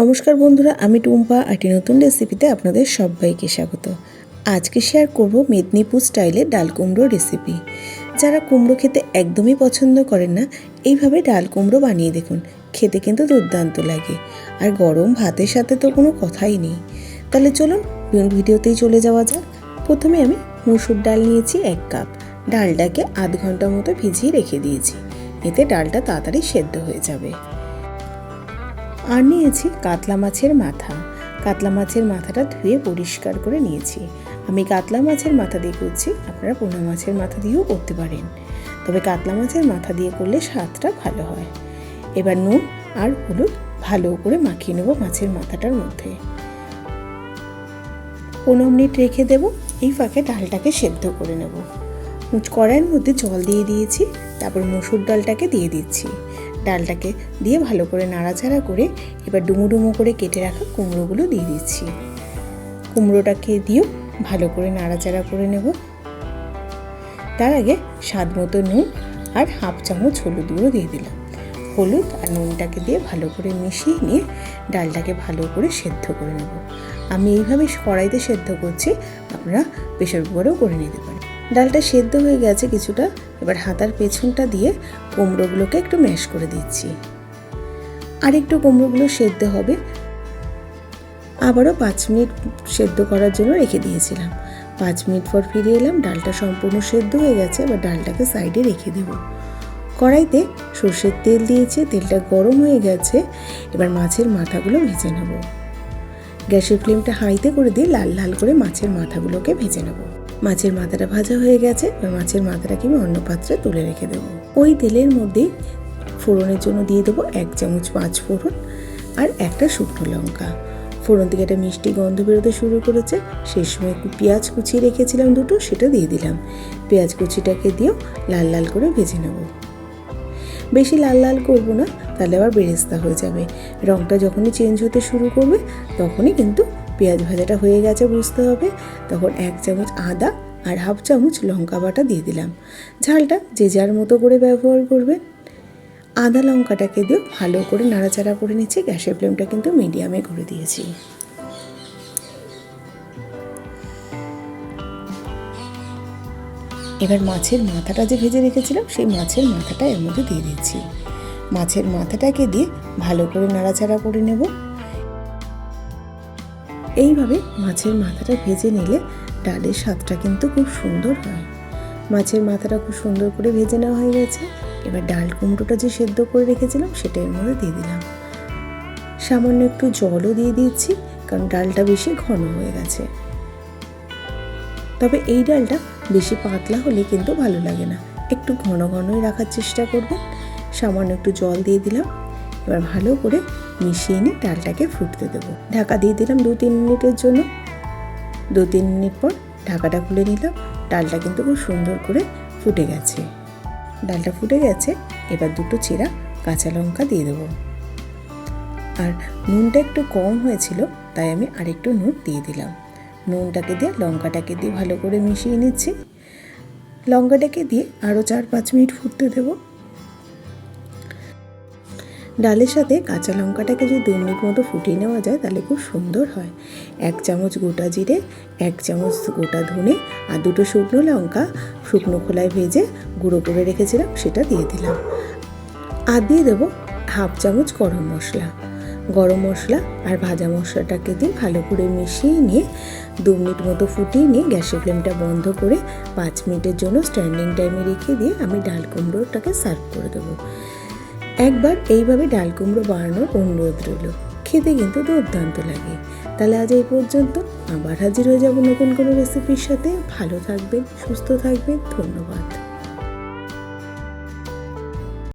নমস্কার বন্ধুরা, আমি টুম্পা, একটি নতুন রেসিপিতে আপনাদের সবাইকে স্বাগত। আজকে শেয়ার করব মেদিনীপুর স্টাইলে ডাল কুমড়ো রেসিপি যারা কুমড়ো খেতে একদমই পছন্দ করেন না, এইভাবে ডাল কুমড়ো বানিয়ে দেখুন, খেতে কিন্তু দুর্দান্ত লাগে। আর গরম ভাতের সাথে তো কোনো কথাই নেই। তাহলে চলুন ভিডিওতেই চলে যাওয়া যাক। প্রথমে আমি মুসুর ডাল নিয়েছি এক কাপ। ডালটাকে আধ ঘণ্টা মতো ভিজিয়ে রেখে দিয়েছি। এতে ডালটা তাড়াতাড়ি সেদ্ধ হয়ে যাবে। আর নিয়েছি কাতলা মাছের মাথা। কাতলা মাছের মাথাটা ধুয়ে পরিষ্কার করে নিয়েছি। আমি কাতলা মাছের মাথা দিয়ে করছি, আপনারা পোনা মাছের মাথা দিয়েও করতে পারেন। তবে কাতলা মাছের মাথা দিয়ে করলে স্বাদটা ভালো হয়। এবার নুন আর হলুদ ভালো করে মাখিয়ে নেব মাছের মাথাটার মধ্যে। পনেরো মিনিট রেখে দেব, এই ফাঁকে ডালটাকে সেদ্ধ করে নেব। কড়াইয়ের মধ্যে জল দিয়ে দিয়েছি, তারপর মসুর ডালটাকে দিয়ে দিচ্ছি। ডালটাকে দিয়ে ভালো করে নাড়াচাড়া করে এবার ডুমো ডুমো করে কেটে রাখা কুমড়োগুলো দিয়ে দিচ্ছি। কুমড়োটাকে দিয়েও ভালো করে নাড়াচাড়া করে নেব। তার আগে স্বাদ মতো নুন আর হাফ চামচ হলুদ গুঁড়ো দিয়ে দিলাম। হলুদ আর নুনটাকে দিয়ে ভালো করে মিশিয়ে নিয়ে ডালটাকে ভালো করে সেদ্ধ করে নেব। আমি এইভাবে কড়াইতে সেদ্ধ করছি, আপনারা প্রেশার কুকারেও করে নিতে পারেন। ডালটা সেদ্ধ হয়ে গেছে কিছুটা, এবার হাতার পেছনটা দিয়ে কুমড়োগুলোকে একটু ম্যাশ করে দিচ্ছি। আর একটু কুমড়োগুলো সেদ্ধ হবে। আবারও পাঁচ মিনিট সেদ্ধ করার জন্য রেখে দিয়েছিলাম। পাঁচ মিনিট পর ফিরে এলাম, ডালটা সম্পূর্ণ সেদ্ধ হয়ে গেছে, এবার ডালটাকে সাইডে রেখে দেব। কড়াইতে সর্ষের তেল দিয়েছি, তেলটা গরম হয়ে গেছে, এবার মাছের মাথাগুলো ভেজে নেব। গ্যাসের ফ্লেমটা হাইতে করে দিয়ে লাল লাল করে মাছের মাথাগুলোকে ভেজে নেব। মাছের মাথাটা ভাজা হয়ে গেছে, এবার মাছের মাথাটাকে আমি অন্য পাত্রে তুলে রেখে দেবো। ওই তেলের মধ্যে ফোড়নের জন্য দিয়ে দেবো এক চামচ পাঁচ ফোড়ন আর একটা শুকনো লঙ্কা। ফোড়ন থেকে একটা মিষ্টি গন্ধ বেরোতে শুরু করেছে। সেই সময় একটু পেঁয়াজ কুচিয়ে রেখেছিলাম দুটো, সেটা দিয়ে দিলাম। পেঁয়াজ কুচিটাকে দিয়েও লাল লাল করে ভেজে নেব। বেশি লাল লাল করব না, তাহলে আবার বেরেস্তা হয়ে যাবে। রঙটা যখনই চেঞ্জ হতে শুরু করবে, তখনই কিন্তু পেঁয়াজ ভাজাটা হয়ে গেছে বুঝতে হবে। তখন এক চামচ আদা আর হাফ চামচ লঙ্কা বাটা দিয়ে দিলাম। ঝালটা যে যার মতো করে ব্যবহার করবেন। আদা লঙ্কাটাকে দিয়ে ভালো করে নাড়াচাড়া করে নিচ্ছি। গ্যাসের ফ্লেমটা কিন্তু মিডিয়ামে করে দিয়েছি। এবার মাছের মাথাটা যে ভেজে রেখেছিলাম, সেই মাছের মাথাটা এর মধ্যে দিয়ে দিচ্ছি। মাছের মাথাটাকে দিয়ে ভালো করে নাড়াচাড়া করে নেব। এইভাবে মাছের মাথাটা ভেজে নিলে ডালের স্বাদটা কিন্তু খুব সুন্দর হয়। মাছের মাথাটা খুব সুন্দর করে ভেজে নেওয়া হয়ে গেছে। এবার ডাল কুমড়োটা যে সেদ্ধ করে রেখেছিলাম, সেটা এর মধ্যে দিয়ে দিলাম। সামান্য একটু জলও দিয়ে দিচ্ছি, কারণ ডালটা বেশি ঘন হয়ে গেছে। তবে এই ডালটা বেশি পাতলা হলে কিন্তু ভালো লাগে না। একটু ঘন ঘনই রাখার চেষ্টা করবেন। সামান্য একটু জল দিয়ে দিলাম। এবার ভালো করে মিশিয়ে নিয়ে ডালটাকে ফুটতে দেবো। ঢাকা দিয়ে দিলাম দু তিন মিনিটের জন্য। দু তিন মিনিট পর ঢাকাটা খুলে নিলাম। ডালটা কিন্তু খুব সুন্দর করে ফুটে গেছে। ডালটা ফুটে গেছে, এবার দুটো চেরা কাঁচা লঙ্কা দিয়ে দেবো। আর নুনটা একটু কম হয়েছিল, তাই আমি আরেকটু নুন দিয়ে দিলাম। নুনটাকে দিয়ে লঙ্কাটাকে দিয়ে ভালো করে মিশিয়ে নিচ্ছি। লঙ্কাটাকে দিয়ে আরও চার পাঁচ মিনিট ফুটতে দেবো। ডালের সাথে কাঁচা লঙ্কাটাকে যদি দু মিনিট মতো ফুটিয়ে নেওয়া যায়, তাহলে খুব সুন্দর হয়। এক চামচ গোটা জিরে, এক চামচ গোটা ধনে আর দুটো শুকনো লঙ্কা শুকনো খোলায় ভেজে গুঁড়ো করে রেখেছিলাম, সেটা দিয়ে দিলাম। আর দিয়ে দেবো হাফ চামচ গরম মশলা। গরম মশলা আর ভাজা মশলাটাকে দিয়ে ভালো করে মিশিয়ে নিয়ে দু মিনিট মতো ফুটিয়ে নিয়ে গ্যাসের ফ্লেমটা বন্ধ করে পাঁচ মিনিটের জন্য স্ট্যান্ডিং টাইমে রেখে দিয়ে আমি ডাল কুমড়োটাকে সার্ভ করে দেবো। একবার এইভাবে ডাল কুমড়ো বানানোর অনুরোধ রইল। খেতে কিন্তু দুর্দান্ত লাগে। তাহলে আজ এই পর্যন্ত। আবার হাজির হয়ে যাব নতুন কোনো রেসিপির সাথে। ভালো থাকবেন, সুস্থ থাকবেন। ধন্যবাদ।